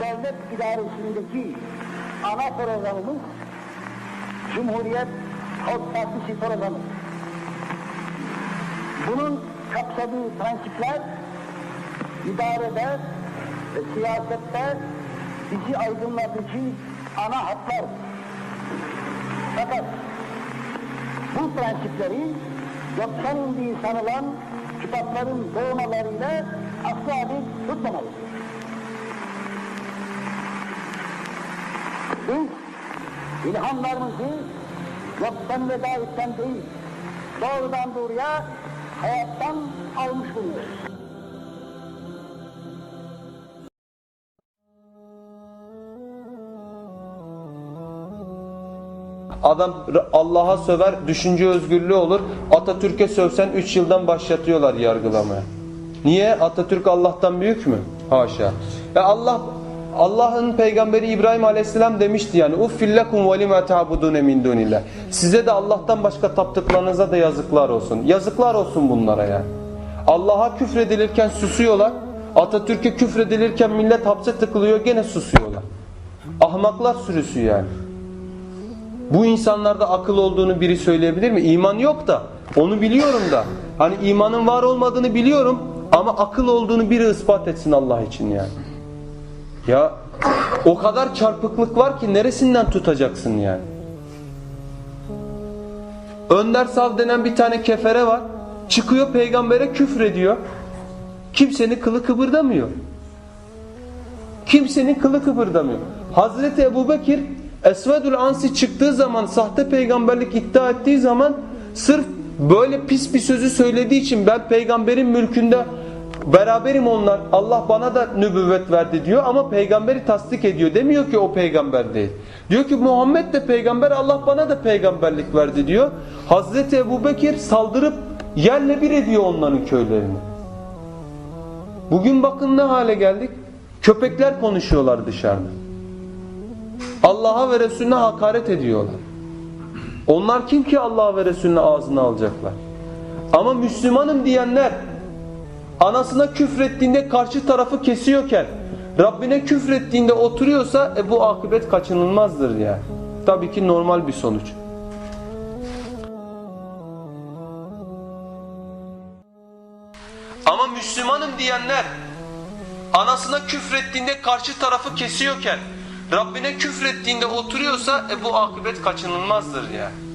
devlet idaresindeki ana programımız Cumhuriyet Halk Partisi programı. Bunun kapsadığı prensipler idarede ve siyasette bizi aydınlatıcı ana hatlar. Fakat bu prensipleri yoksan indiği sanılan kitapların doğmalarıyla asla bir tutmamalıyız. Biz ilhamlarımızı yoktan ve davetten değil, doğrudan doğruya hayattan almış bulunuyoruz. Adam Allah'a söver, düşünce özgürlüğü olur. Atatürk'e sövsen 3 yıldan başlatıyorlar yargılamaya. Niye? Atatürk Allah'tan büyük mü? Haşa. Ya Allah Allah'ın peygamberi İbrahim Aleyhisselam demişti yani uffillekum ve lima ta'budun min dunillah. Size de Allah'tan başka taptıklarınıza da yazıklar olsun. Yazıklar olsun bunlara yani. Allah'a küfredilirken susuyorlar. Atatürk'e küfredilirken millet hapse tıkılıyor gene susuyorlar. Ahmaklar sürüsü yani. Bu insanlarda akıl olduğunu biri söyleyebilir mi? İman yok da onu biliyorum da. Hani imanın var olmadığını biliyorum ama akıl olduğunu biri ispat etsin Allah için yani. Ya o kadar çarpıklık var ki neresinden tutacaksın yani? Önder Sav denen bir tane kefere var. Çıkıyor peygambere küfür ediyor. Kimsenin kılı kıpırdamıyor. Kimsenin kılı kıpırdamıyor. Hazreti Ebu Bekir Esvedül Ansi çıktığı zaman sahte peygamberlik iddia ettiği zaman sırf böyle pis bir sözü söylediği için ben peygamberin mülkünde beraberim onlar Allah bana da nübüvvet verdi diyor ama peygamberi tasdik ediyor demiyor ki o peygamber değil. Diyor ki Muhammed de peygamber Allah bana da peygamberlik verdi diyor. Hazreti Ebu Bekir saldırıp yerle bir ediyor onların köylerini. Bugün bakın ne hale geldik. Köpekler konuşuyorlar dışarıda. Allah'a ve Resulüne hakaret ediyorlar. Onlar kim ki Allah'a ve Resulüne ağzına alacaklar? Ama Müslümanım diyenler anasına küfrettiğinde karşı tarafı kesiyorken Rabbine küfrettiğinde oturuyorsa e, bu akıbet kaçınılmazdır yani. Tabii ki normal bir sonuç. Ama Müslümanım diyenler anasına küfrettiğinde karşı tarafı kesiyorken Rabbine küfrettiğinde oturuyorsa e, bu akıbet kaçınılmazdır yani.